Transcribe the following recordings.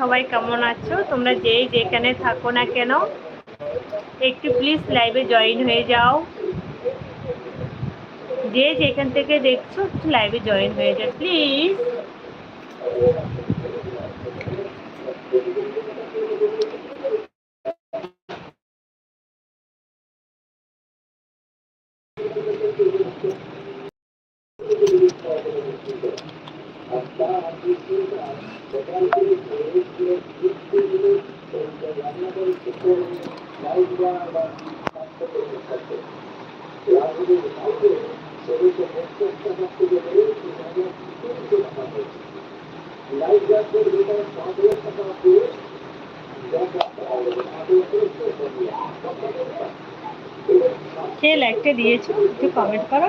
সবাই কেমন আছো? তোমরা যেই যেখানে থাকো না কেন, একটু প্লিজ লাইভে জয়েন হয়ে যাও। যে যেখান থেকে দেখছ, একটু লাইভে জয়েন হয়ে যাও প্লিজ কে লাইকটা দিয়েছ একটু কমেন্ট করো।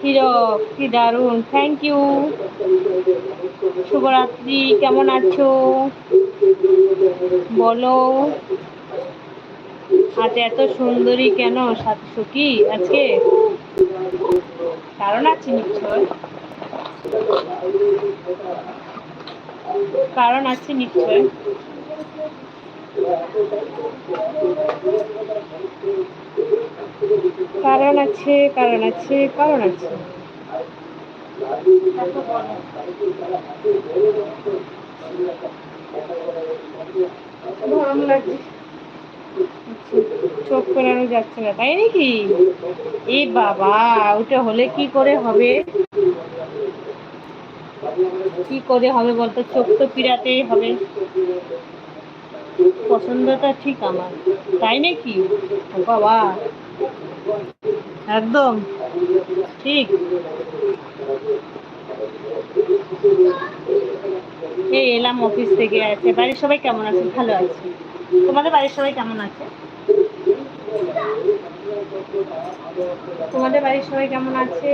হিরক কি দারুণ। থ্যাংক ইউ শুভরাত্রি, কেমন আছো? বলো। আজ এত সুন্দরী কেন সখী আজকে? কারণ আছে নিশ্চয়। কারণ আছে নিশ্চয়। কারণ আছে কারণ আছে কারণ আছে। চোখ ফেরানো যাচ্ছে না, তাই নাকি? এ বাবা, ওটা হলে কি করে হবে? কি করে হবে বলতো? চোখ তো পিড়াতেই হবে। পছন্দটা ঠিক আমার, তাই নাকি? বাবা, একদম ঠিক। এই এলাম অফিস থেকে আছে বাড়ির সবাই কেমন আছে? ভালো আছে? তোমাদের বাড়ির সবাই কেমন আছে? তোমাদের বাড়ির সবাই কেমন আছে?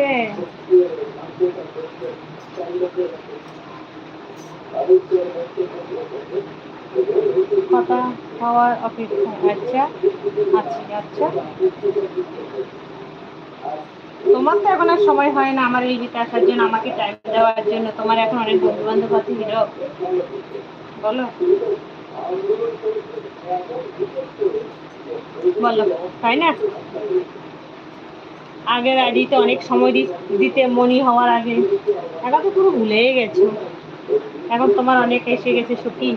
কথা হওয়ার অপেক্ষা আচ্ছা আচ্ছা আচ্ছা। তোমার তো এখন আর সময় হয় না আমার এই দিকে আসার জন্য, আমাকে টাইম দেওয়ার জন্য। তোমার এখন অনেক বন্ধু বান্ধব আছে, হিরো। বলো। বলো, তাই না? আগের আইডিতে অনেক সময় দিতে মনি হওয়ার আগে। এখন তো পুরো ভুলেই গেছো। এখন তোমার অনেক এসে গেছে সত্যি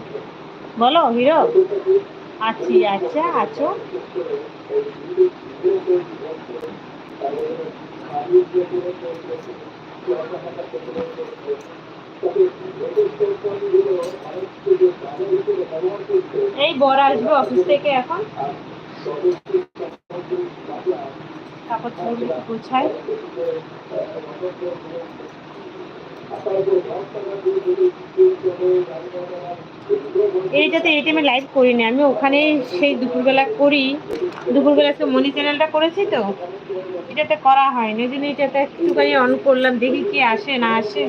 বলো, হিরো। আছি আচ্ছা আছো? এই বর আসবে অফিস থেকে এখন। চোপড় গোছায়। এইটাতে এই টাইমে লাইভ করি না, আমি ওখানে সেই দুপুরবেলা করি। দুপুরবেলা তো মনি চ্যানেলটা করেছি তো, এটাতে করা হয়নি। ওই জন্য এটাতে একটুখানি অন করলাম, দেখি কি আসে না আসে।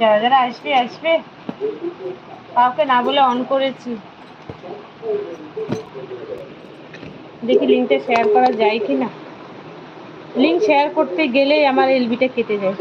যারা যারা আসবে আসবে। কাউকে না বলে অন করেছি। দেখি লিঙ্কটা শেয়ার করা যায় কি না লিঙ্ক শেয়ার করতে গেলেই আমার এলবিটা কেটে যায়।